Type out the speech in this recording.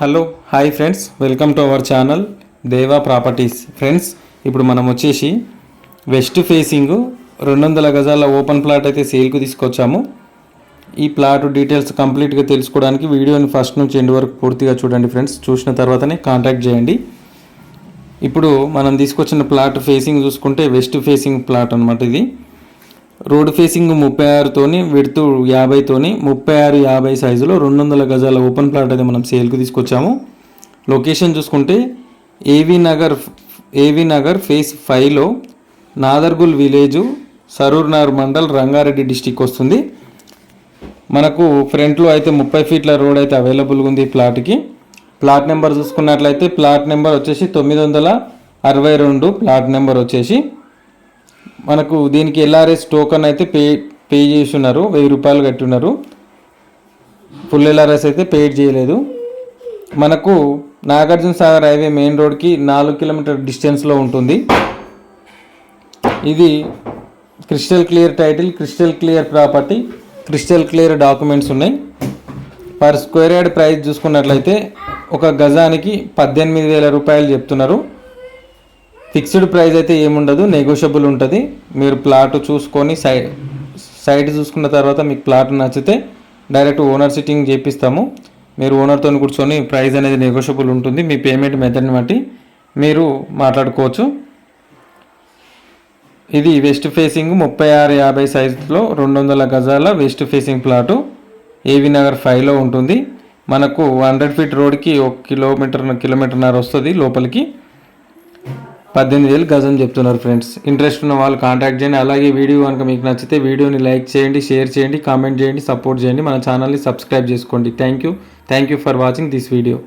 Hello hi friends welcome to our channel Deva properties friends ఇప్పుడు మనం వచ్చేసి west facing రెండు వందల గజాల ఓపెన్ ప్లాట్ అయితే సేల్కు తీసుకొచ్చాము. ఈ ప్లాట్ డీటెయిల్స్ కంప్లీట్గా తెలుసుకోవడానికి వీడియోని ఫస్ట్ నుంచి ఎండ్ వరకు పూర్తిగా చూడండి ఫ్రెండ్స్ చూసిన తర్వాతనే కాంటాక్ట్ చేయండి. ఇప్పుడు మనం తీసుకొచ్చిన ప్లాట్ ఫేసింగ్ చూసుకుంటే వెస్ట్ ఫేసింగ్ ప్లాట్ అనమాట ఇది. రోడ్ ఫేసింగ్ ముప్పై ఆరుతోని విడుతు యాభైతోని ముప్పై ఆరు యాభై సైజులో రెండు వందల గజాల ఓపెన్ ప్లాట్ అయితే మనం సేల్కి తీసుకొచ్చాము. లొకేషన్ చూసుకుంటే ఏవి నగర్ ఏవి నగర్ ఫేస్ ఫైవ్లో నాదర్గుల్ విలేజు సరూర్నగర్ మండల్ రంగారెడ్డి డిస్టిక్ వస్తుంది. మనకు ఫ్రంట్లో అయితే ముప్పై ఫీట్ల రోడ్ అయితే అవైలబుల్గా ఉంది ఈ ప్లాట్కి. ప్లాట్ నెంబర్ చూసుకున్నట్లయితే ప్లాట్ నెంబర్ వచ్చేసి తొమ్మిది వందల అరవై రెండు ప్లాట్ నెంబర్ వచ్చేసి. మనకు దీనికి ఎల్ఆర్ఎస్ టోకన్ అయితే పే పే చేసి ఉన్నారు వెయ్యి రూపాయలు కట్టి ఉన్నారు ఫుల్ ఎల్ఆర్ఎస్ అయితే పేడ్ చేయలేదు. మనకు నాగార్జున సాగర్ హైవే మెయిన్ రోడ్కి నాలుగు కిలోమీటర్ డిస్టెన్స్లో ఉంటుంది. ఇది crystal clear title crystal clear property crystal clear documents ఉన్నాయి. పర్ స్క్వేర్ యార్డ్ ప్రైస్ చూసుకున్నట్లయితే ఒక గజానికి పద్దెనిమిది వేల రూపాయలు చెప్తున్నారు. ఫిక్స్డ్ ప్రైస్ అయితే ఏముండదు నెగోషియబుల్ ఉంటుంది. మీరు ప్లాట్ చూసుకొని సై సైట్ చూసుకున్న తర్వాత మీకు ప్లాట్ నచ్చితే డైరెక్ట్ ఓనర్ సిట్టింగ్ చేపిస్తాము. మీరు ఓనర్తో కూర్చొని ప్రైస్ అనేది నెగోషియబుల్ ఉంటుంది. మీ పేమెంట్ మెథడ్ని బట్టి మీరు మాట్లాడుకోవచ్చు. ఇది వెస్ట్ ఫేసింగ్ ముప్పై ఆరు యాభై సైజులో రెండు వందల గజాల వెస్ట్ ఫేసింగ్ ప్లాటు. ఏవి నగర్ ఫైవ్లో ఉంటుంది. మనకు హండ్రెడ్ ఫీట్ రోడ్కి ఒక కిలోమీటర్ కిలోమీటర్న్నర వస్తుంది లోపలికి. పద్దెనిమిది వేలు గజం చెప్తున్నారు ఫ్రెండ్స్. ఇంట్రెస్ట్ ఉన్న వాళ్ళు కాంటాక్ట్ చేయండి. అలాగే వీడియో కనుక మీకు నచ్చితే వీడియోని లైక్ చేయండి షేర్ చేయండి కామెంట్ చేయండి సపోర్ట్ చేయండి. మన ఛానల్ని సబ్స్క్రైబ్ చేసుకోండి. Thank you thank you for watching this video